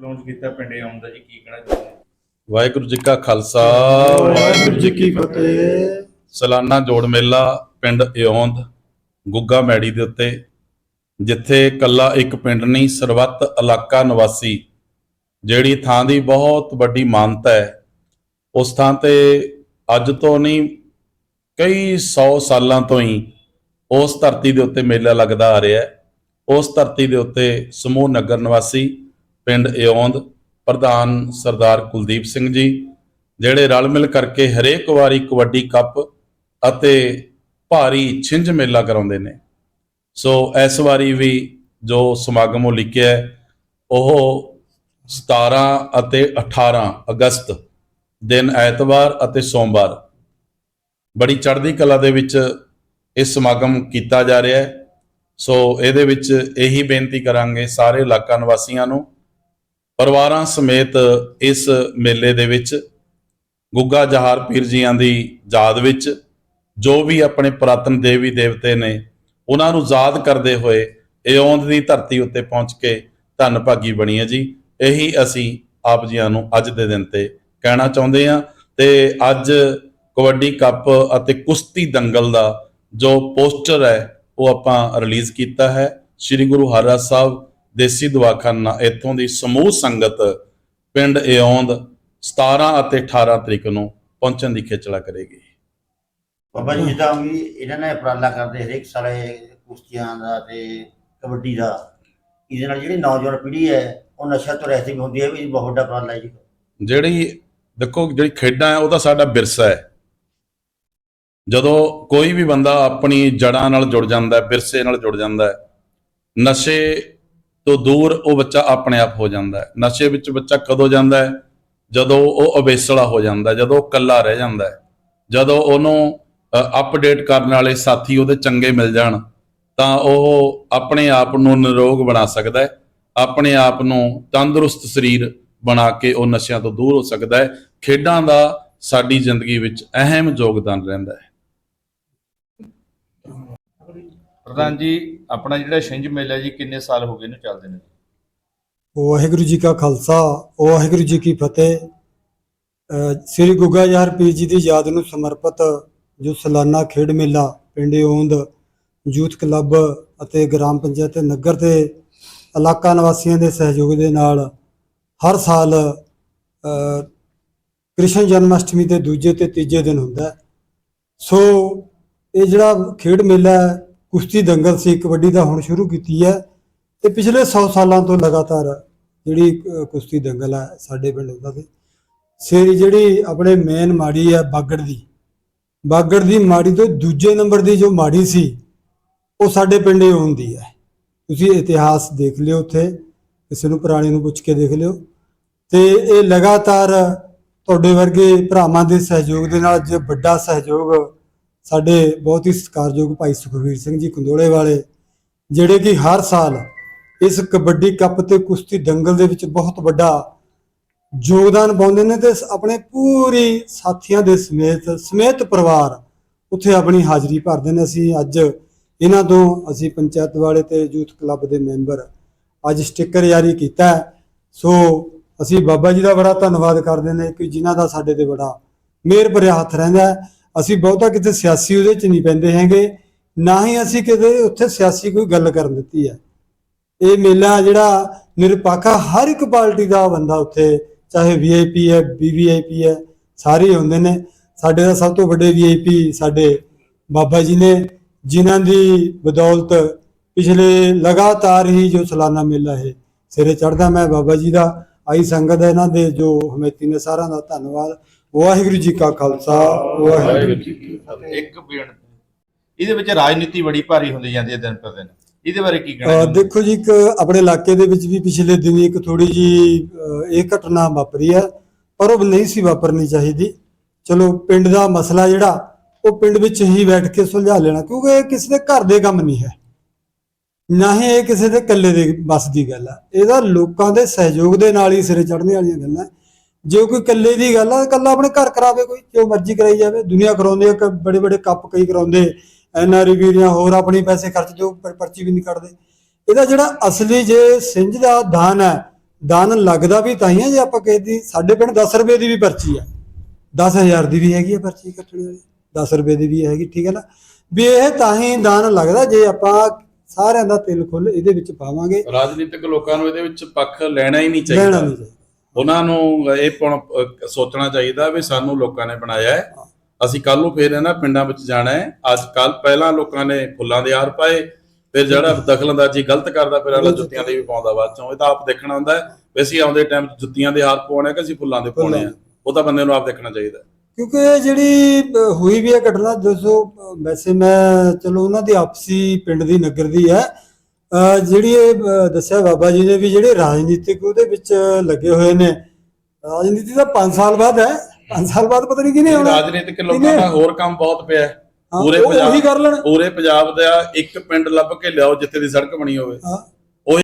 Launch ਕੀਤਾ ਪਿੰਡੇ ਆਉਂਦਾ ਜੀ ਕੀ ਕਹਿਣਾ ਚਾਹੁੰਦੇ ਹੋ? ਵਾਹਿਗੁਰੂ ਜੀ ਕਾ ਖਾਲਸਾ। ਵਾਹਿਗੁਰੂ ਜੀ ਕੀ ਫਤਿਹ। ਸਾਲਾਨਾ ਜੋੜ ਮੇਲਾ ਪਿੰਡ ਇਉਂਦ ਗੁੱਗਾ ਮੈੜੀ ਦੇ ਉੱਤੇ ਜਿੱਥੇ ਕੱਲਾ ਇੱਕ ਪਿੰਡ ਨਹੀਂ ਸਰਬੱਤ ਇਲਾਕਾ ਨਿਵਾਸੀ ਜਿਹੜੀ ਥਾਂ ਦੀ ਬਹੁਤ ਵੱਡੀ ਮਾਨਤਾ ਹੈ ਉਸ ਥਾਂ ਤੇ ਅੱਜ ਤੋਂ ਨਹੀਂ ਕਈ 100 ਸਾਲਾਂ ਤੋਂ ਹੀ ਉਸ ਧਰਤੀ ਦੇ ਉੱਤੇ ਮੇਲਾ ਲੱਗਦਾ ਆ ਰਿਹਾ ਹੈ। ਉਸ ਧਰਤੀ ਦੇ ਉੱਤੇ ਸਮੂਹ ਨਗਰ ਨਿਵਾਸੀ ਪਿੰਡ ਇਉਂਦ ਪ੍ਰਧਾਨ ਸਰਦਾਰ ਕੁਲਦੀਪ ਸਿੰਘ ਜੀ, ਜਿਹੜੇ ਰਲ ਮਿਲ ਕਰਕੇ ਹਰੇਕ ਵਾਰੀ ਕਬੱਡੀ ਕੱਪ ਅਤੇ ਭਾਰੀ ਛਿੰਝ ਮੇਲਾ ਕਰਾਉਂਦੇ ਨੇ। ਸੋ ਇਸ ਵਾਰੀ ਵੀ ਜੋ ਸਮਾਗਮ ਉਹ ਲਿਖਿਆ ਉਹ 17 ਅਤੇ 18 ਅਗਸਤ ਦਿਨ ਐਤਵਾਰ ਅਤੇ ਸੋਮਵਾਰ। ਬੜੀ ਚੜ੍ਹਦੀ ਕਲਾ ਦੇ ਵਿੱਚ ਇਹ ਸਮਾਗਮ ਕੀਤਾ ਜਾ ਰਿਹਾ ਹੈ। ਸੋ ਇਹਦੇ ਵਿੱਚ ਇਹੀ ਬੇਨਤੀ ਕਰਾਂਗੇ ਸਾਰੇ ਇਲਾਕਾ ਨਿਵਾਸੀਆਂ ਨੂੰ ਪਰਿਵਾਰਾਂ ਸਮੇਤ ਇਸ ਮੇਲੇ ਦੇ ਵਿੱਚ ਗੁੱਗਾ ਜਹਾਰ ਪੀਰ ਜੀਆਂ ਦੀ ਯਾਦ ਵਿੱਚ ਜੋ ਵੀ ਆਪਣੇ ਪੁਰਾਤਨ ਦੇਵੀ ਦੇਵਤੇ ਨੇ ਉਹਨਾਂ ਨੂੰ ਯਾਦ ਕਰਦੇ ਹੋਏ ਇਉਂਦ ਦੀ ਧਰਤੀ ਉੱਤੇ ਪਹੁੰਚ ਕੇ ਧੰਨ ਭਾਗੀ ਬਣੀ ਹੈ ਜੀ। ਇਹੀ ਅਸੀਂ ਆਪ ਜੀਆਂ ਨੂੰ ਅੱਜ ਦੇ ਦਿਨ ਤੇ ਕਹਿਣਾ ਚਾਹੁੰਦੇ ਹਾਂ ਤੇ ਅੱਜ ਕਬੱਡੀ ਕੱਪ ਅਤੇ ਕੁਸ਼ਤੀ ਦੰਗਲ ਦਾ ਜੋ ਪੋਸਟਰ ਹੈ ਉਹ ਆਪਾਂ ਰਿਲੀਜ਼ ਕੀਤਾ ਹੈ। ਸ੍ਰੀ ਗੁਰੂ ਹਰਿਰਾਜ ਸਾਹਿਬ ਦੇਸੀ ਦਵਾਖਾਨਾ ਇੱਥੋਂ ਦੀ ਸਮੂਹ ਸੰਗਤ ਪਿੰਡ ਇਉਂਦ 17 ਅਤੇ 18 ਤਰੀਕ ਨੂੰ ਪਹੁੰਚਣ ਦੀ ਖੇਚਲਾ ਕਰੇਗੀ। ਬਾਬਾ ਜੀ ਜਿੱਦਾਂ ਵੀ ਇਹਨਾਂ ਨੇ ਉਪਰਾਲਾ ਕਰਦੇ ਹਰੇਕ ਸਾਲ ਇਹ ਕੁਸ਼ਤੀਆਂ ਦਾ ਤੇ ਕਬੱਡੀ ਦਾ ਇਹਦੇ ਨਾਲ ਜਿਹੜੀ ਨੌਜਵਾਨ ਪੀੜ੍ਹੀ ਹੈ ਉਹ ਨਸ਼ਾ ਤੋਂ ਰਹਿਤ ਵੀ ਹੁੰਦੀ ਹੈ ਵੀ ਬਹੁਤ ਵੱਡਾ ਉਪਰਾਲਾ ਹੈ ਜੀ। ਜਿਹੜੀ ਦੇਖੋ ਜਿਹੜੀ ਖੇਡਾਂ ਹੈ ਉਹ ਤਾਂ ਸਾਡਾ ਵਿਰਸਾ ਹੈ। ਜਦੋਂ ਕੋਈ ਵੀ ਬੰਦਾ ਆਪਣੀ ਜੜਾਂ ਨਾਲ ਜੁੜ ਜਾਂਦਾ ਹੈ ਵਿਰਸੇ ਨਾਲ ਜੁੜ ਜਾਂਦਾ ਹੈ ਨਸ਼ੇ ਤੋਂ ਦੂਰ ਉਹ ਬੱਚਾ ਆਪਣੇ ਆਪ ਹੋ ਜਾਂਦਾ ਹੈ। ਨਸ਼ੇ ਵਿੱਚ ਬੱਚਾ ਕਦੋਂ ਜਾਂਦਾ ਹੈ? ਜਦੋਂ ਉਹ ਅਵੇਸਲਾ ਹੋ ਜਾਂਦਾ ਜਦੋਂ ਉਹ ਇਕੱਲਾ ਰਹਿ ਜਾਂਦਾ ਜਦੋਂ ਉਹਨੂੰ ਅਪਡੇਟ ਕਰਨ ਵਾਲੇ ਸਾਥੀ ਉਹਦੇ ਚੰਗੇ ਮਿਲ ਜਾਣ, ਤਾਂ ਉਹ ਆਪਣੇ ਆਪ ਨੂੰ ਨਿਰੋਗ ਬਣਾ ਸਕਦਾ ਹੈ। ਆਪਣੇ ਆਪ ਨੂੰ ਤੰਦਰੁਸਤ ਸਰੀਰ ਬਣਾ ਕੇ ਉਹ ਨਸ਼ਿਆਂ ਤੋਂ ਦੂਰ ਹੋ ਸਕਦਾ ਹੈ। ਖੇਡਾਂ ਦਾ ਸਾਡੀ ਜ਼ਿੰਦਗੀ ਵਿੱਚ ਅਹਿਮ ਯੋਗਦਾਨ ਰਹਿੰਦਾ ਹੈ। ਪ੍ਰਧਾਨ ਜੀ, ਆਪਣਾ ਜਿਹੜਾ ਛਿੰਝ ਮੇਲਾ ਜੀ, ਕਿੰਨੇ ਸਾਲ ਹੋ ਗਏ ਇਹਨੂੰ ਚੱਲਦੇ ਨੇ? ਵਾਹਿਗੁਰੂ ਜੀ ਕਾ ਖਾਲਸਾ ਵਾਹਿਗੁਰੂ ਜੀ ਕੀ ਫਤਿਹ। ਸ੍ਰੀ ਗੁੱਗਾ ਯਾਰ ਪੀਰ ਜੀ ਦੀ ਯਾਦ ਨੂੰ ਸਮਰਪਿਤ ਜੋ ਸਾਲਾਨਾ ਖੇਡ ਮੇਲਾ ਪਿੰਡ ਓਂਦ ਯੂਥ ਕਲੱਬ ਅਤੇ ਗ੍ਰਾਮ ਪੰਚਾਇਤ ਨਗਰ ਤੇ ਇਲਾਕਾ ਨਿਵਾਸੀਆਂ ਦੇ ਸਹਿਯੋਗ ਦੇ ਨਾਲ ਹਰ ਸਾਲ ਕ੍ਰਿਸ਼ਨ ਜਨਮ ਅਸ਼ਟਮੀ ਦੇ ਦੂਜੇ ਤੇ ਤੀਜੇ ਦਿਨ ਹੁੰਦਾ ਸੋ ਇਹ ਜਿਹੜਾ ਖੇਡ ਮੇਲਾ ਕੁਸ਼ਤੀ ਦੰਗਲ ਸੀ, ਕਬੱਡੀ ਦਾ ਹੁਣ ਸ਼ੁਰੂ ਕੀਤੀ ਹੈ ਤੇ ਪਿਛਲੇ 100 ਸਾਲਾਂ ਤੋਂ ਲਗਾਤਾਰ ਜਿਹੜੀ ਕੁਸ਼ਤੀ ਦੰਗਲ ਹੈ ਸਾਡੇ ਪਿੰਡ ਹੁੰਦਾ ਤੇ ਸੇਰੀ ਜਿਹੜੀ ਆਪਣੇ ਮੇਨ ਮਾੜੀ ਹੈ ਬਾਗੜ ਦੀ ਬਾਗੜ ਦੀ ਮਾੜੀ ਤੋਂ ਦੂਜੇ ਨੰਬਰ ਦੀ ਜੋ ਮਾੜੀ ਸੀ, ਉਹ ਸਾਡੇ ਪਿੰਡੇ ਹੁੰਦੀ ਹੈ। ਤੁਸੀਂ ਇਤਿਹਾਸ ਦੇਖ ਲਿਓ ਉੱਥੇ, ਕਿਸੇ ਨੂੰ ਪੁਰਾਣੇ ਨੂੰ ਪੁੱਛ ਕੇ ਦੇਖ ਲਿਓ। ਤੇ ਇਹ ਲਗਾਤਾਰ ਤੁਹਾਡੇ ਵਰਗੇ ਭਰਾਵਾਂ ਦੇ ਸਹਿਯੋਗ ਦੇ ਨਾਲ, ਜੇ ਵੱਡਾ ਸਹਿਯੋਗ ਸਾਡੇ ਬਹੁਤ ਹੀ ਸਤਿਕਾਰਯੋਗ ਭਾਈ ਸੁਖਵੀਰ ਸਿੰਘ ਜੀ ਕੰਦੋਲੇ ਵਾਲੇ, ਜਿਹੜੇ ਕਿ ਹਰ ਸਾਲ ਇਸ ਕਬੱਡੀ ਕੱਪ ਤੇ ਕੁਸ਼ਤੀ ਦੰਗਲ ਦੇ ਵਿੱਚ ਬਹੁਤ ਵੱਡਾ ਯੋਗਦਾਨ ਪਾਉਂਦੇ ਨੇ ਤੇ ਆਪਣੇ ਪੂਰੀ ਸਾਥੀਆਂ ਦੇ ਸਮੇਤ ਸਮੇਤ ਪਰਿਵਾਰ ਉੱਥੇ ਆਪਣੀ ਹਾਜ਼ਰੀ ਭਰਦੇ ਨੇ ਅਸੀਂ ਅੱਜ ਇਹਨਾਂ ਤੋਂ, ਅਸੀਂ ਪੰਚਾਇਤ ਵਾਲੇ ਤੇ ਯੂਥ ਕਲੱਬ ਦੇ ਮੈਂਬਰ ਅੱਜ ਸਟicker ਜਾਰੀ ਕੀਤਾ ਹੈ। ਸੋ ਅਸੀਂ ਬਾਬਾ ਜੀ ਦਾ ਬੜਾ ਧੰਨਵਾਦ ਕਰਦੇ ਨੇ ਕਿ ਜਿਨ੍ਹਾਂ ਦਾ ਸਾਡੇ ਤੇ ਬੜਾ ਮਿਹਰ ਭਰਿਆ ਹੱਥ ਰਹਿੰਦਾ ਅਸੀਂ ਬਹੁਤਾ ਕਿਤੇ ਸਿਆਸੀ ਉਹਦੇ ਚ ਨਹੀਂ ਪੈਂਦੇ ਹੈਗੇ, ਨਾ ਹੀ ਅਸੀਂ ਕਿਤੇ ਉੱਥੇ ਸਿਆਸੀ ਕੋਈ ਗੱਲ ਕਰਨ ਦਿੱਤੀ ਹੈ। ਇਹ ਮੇਲਾ ਜਿਹੜਾ ਨਿਰਪੱਖ ਹਰ ਇੱਕ ਪਾਰਟੀ ਦਾ ਬੰਦਾ ਉੱਥੇ, ਚਾਹੇ ਵੀਆਈਪੀ ਹੈ ਵੀਵੀਆਈਪੀ ਹੈ, ਸਾਰੇ ਹੁੰਦੇ ਨੇ। ਸਾਡੇ ਦਾ ਸਭ ਤੋਂ ਵੱਡੇ ਵੀਆਈਪੀ ਸਾਡੇ ਬਾਬਾ ਜੀ ਨੇ, ਜਿਨ੍ਹਾਂ ਦੀ ਬਦੌਲਤ ਪਿਛਲੇ ਲਗਾਤਾਰ ਹੀ ਜੋ ਸਾਲਾਨਾ ਮੇਲਾ ਹੈ ਸਿਰੇ ਚੜਦਾ ਮੈਂ ਬਾਬਾ ਜੀ ਦਾ, ਆਈ ਸੰਗਤ ਹੈ ਇਹਨਾਂ ਦੇ ਜੋ ਹਮੇਤੀ ਨੇ ਸਾਰਿਆਂ ਦਾ ਧੰਨਵਾਦ। ਵਾਹਿਗੁਰੂ ਜੀ ਕਾ ਖਾਲਸਾ ਵਾਹਿਗੁਰੂ ਜੀ ਕੀ ਫਤਿਹ। ਇੱਕ ਬੇਨਤੀ। ਇਹਦੇ ਵਿੱਚ ਰਾਜਨੀਤੀ ਬੜੀ ਭਾਰੀ ਹੁੰਦੀ ਜਾਂਦੀ ਹੈ ਦਿਨ ਪਰ ਦਿਨ। ਇਹਦੇ ਬਾਰੇ ਕੀ ਕਹਿਣਾ ਅਹ? ਦੇਖੋ ਜੀ ਇੱਕ ਆਪਣੇ ਇਲਾਕੇ ਦੇ ਵਿੱਚ ਵੀ ਪਿਛਲੇ ਦਿਨੀ ਇੱਕ ਥੋੜੀ ਜੀ ਅਹ ਇਹ ਘਟਨਾ ਵਾਪਰੀ ਹੈ ਪਰ ਉਹ ਨਹੀਂ ਸੀ ਵਾਪਰਨੀ ਚਾਹੀਦੀ। ਚਲੋ ਪਿੰਡ ਦਾ ਮਸਲਾ ਜਿਹੜਾ ਉਹ ਪਿੰਡ ਵਿੱਚ ਹੀ ਬੈਠ ਕੇ ਸੁਲਝਾ ਲੈਣਾ ਕਿਉਂਕਿ ਇਹ ਕਿਸੇ ਦੇ ਘਰ ਦੇ ਕੰਮ ਨਹੀਂ ਹੈ। ਨਾ ਹੀ ਇਹ ਕਿਸੇ ਦੇ ਇਕੱਲੇ ਦੇ ਬਸ ਦੀ ਗੱਲ ਹੈ ਇਹਦਾ ਲੋਕਾਂ ਦੇ ਸਹਿਯੋਗ ਦੇ ਨਾਲ ਹੀ ਸਿਰੇ ਚੜ੍ਹਨੇ ਵਾਲੀਆਂ ਗੱਲਾਂ। ਹੈ। ਜੇ ਕੋਈ ਇਕੱਲੇ ਦੀ ਗੱਲ ਆ ਇਕੱਲਾ ਆਪਣੇ ਘਰ ਕਰਾਵੇ ਕੋਈ ਜੋ ਮਰਜ਼ੀ ਕਰਾਈ ਜਾਵੇ ਦੁਨੀਆ ਕਰਾਉਂਦੇ ਆ ਬੜੇ ਬੜੇ ਕੱਪ ਕਈ ਕਰਾਉਂਦੇ ਐਨਆਰਈ ਵੀਰੀਆਂ ਹੋਰ ਆਪਣੀ ਪੈਸੇ ਖਰਚ ਜੋ ਪਰ- ਪਰਚੀ ਵੀ ਨਹੀਂ ਕੱਢਦੇ। ਇਹਦਾ ਜਿਹੜਾ ਅਸਲੀ ਜੇ ਸਿੰਝ ਦਾ ਦਾਨ ਹੈ ਦਾਨ ਲੱਗਦਾ ਵੀ ਤਾਂ ਹੀ ਹੈ ਜੇ ਆਪਾਂ ਕਹੇ ਦੀ ਸਾਡੇ ਪਿੰਡ 10 ਰੁਪਏ ਦੀ ਵੀ ਪਰਚੀ ਆ 10000 ਦੀ ਵੀ ਹੈਗੀ ਆ ਪਰਚੀ ਕੱਟਣੀ ਵਾਲੀ 10 ਰੁਪਏ ਦੀ ਵੀ ਹੈਗੀ ਠੀਕ ਹੈ ਨਾ? ਵੀ ਇਹ ਤਾਂ ਹੀ ਦਾਨ ਲੱਗਦਾ ਜੇ ਆਪਾਂ ਸਾਰਿਆਂ ਦਾ ਤਿਲ ਖੁੱਲ ਇਹਦੇ ਵਿੱਚ ਪਾਵਾਂਗੇ। ਰਾਜਨੀਤਿਕ ਲੋਕਾਂ ਨੂੰ ਇਹਦੇ ਵਿੱਚ ਪੱਖ ਲੈਣਾ ਹੀ ਨਹੀਂ ਲੈਣਾ ਨਹੀਂ ਚਾਹੀਦਾ। ਉਹਨਾਂ ਨੂੰ ਇਹ ਸੋਚਣਾ ਚਾਹੀਦਾ ਵੀ ਸਾਨੂੰ ਲੋਕਾਂ ਨੇ ਬਣਾਇਆ ਹੈ। ਅਸੀਂ ਕੱਲ ਨੂੰ ਫੇਰ ਇਹਨਾਂ ਪਿੰਡਾਂ ਵਿੱਚ ਜਾਣਾ ਹੈ। ਅੱਜ ਕੱਲ ਪਹਿਲਾਂ ਲੋਕਾਂ ਨੇ ਫੁੱਲਾਂ ਦੇ ਹਾਰ ਪਾਏ ਫਿਰ ਜਿਹੜਾ ਦਖਲਅੰਦਾਜ਼ੀ ਗਲਤ ਕਰਦਾ ਫਿਰ ਅਗਲਾ ਜੁੱਤੀਆਂ ਦੇ ਵੀ ਪਾਉਂਦਾ ਬਾਅਦ ਚੋਂ। ਇਹ ਤਾਂ ਆਪ ਦੇਖਣਾ ਹੁੰਦਾ ਵੀ ਅਸੀਂ ਆਉਂਦੇ ਟਾਈਮ ਜੁੱਤੀਆਂ ਦੇ ਹਾਰ ਪਾਉਣੇ ਕਿ ਅਸੀਂ ਫੁੱਲਾਂ ਦੇ ਪਾਉਣੇ ਆ। ਉਹ ਤਾਂ ਬੰਦੇ ਨੂੰ ਆਪ ਦੇਖਣਾ ਚਾਹੀਦਾ ਕਿਉਂਕਿ ਇਹ ਜਿਹੜੀ ਹੋਈ ਵੀ ਹੈ ਘਟਨਾ ਦੋਸਤੋ ਅ, ਵੈਸੇ ਮੈਂ ਚਲੋ ਉਹਨਾਂ ਦੀ ਆਪਸੀ ਪਿੰਡ ਦੀ ਨਗਰ ਦੀ ਹੈ ਜਿਹੜੀ ਇਹ ਦੱਸਿਆ ਬਾਬਾ ਜੀ ਨੇ ਵੀ ਜਿਹੜੇ ਰਾਜਨੀਤਿਕ ਉਹਦੇ ਵਿੱਚ ਲੱਗੇ ਹੋਏ ਨੇ ਰਾਜਨੀਤੀ ਤਾਂ 5 ਸਾਲ ਬਾਅਦ ਹੈ 5 ਸਾਲ ਬਾਅਦ ਪਤਾ ਨਹੀਂ ਕਿਹਨੇ ਆਉਣਾ ਰਾਜਨੀਤਿਕ ਲੋਕਾਂ ਦਾ ਹੋਰ ਕੰਮ ਬਹੁਤ ਪਿਆ ਹੈ। ਪੂਰੇ ਉਹ ਉਹੀ ਪੰਜਾਬ ਕਰ ਲੈਣ। ਪੂਰੇ ਪੰਜਾਬ ਦਾ ਇੱਕ ਪਿੰਡ ਲੱਭ ਕੇ ਲਿਆਓ ਜਿੱਥੇ ਦੀ ਸੜਕ ਬਣੀ ਹੋਵੇ।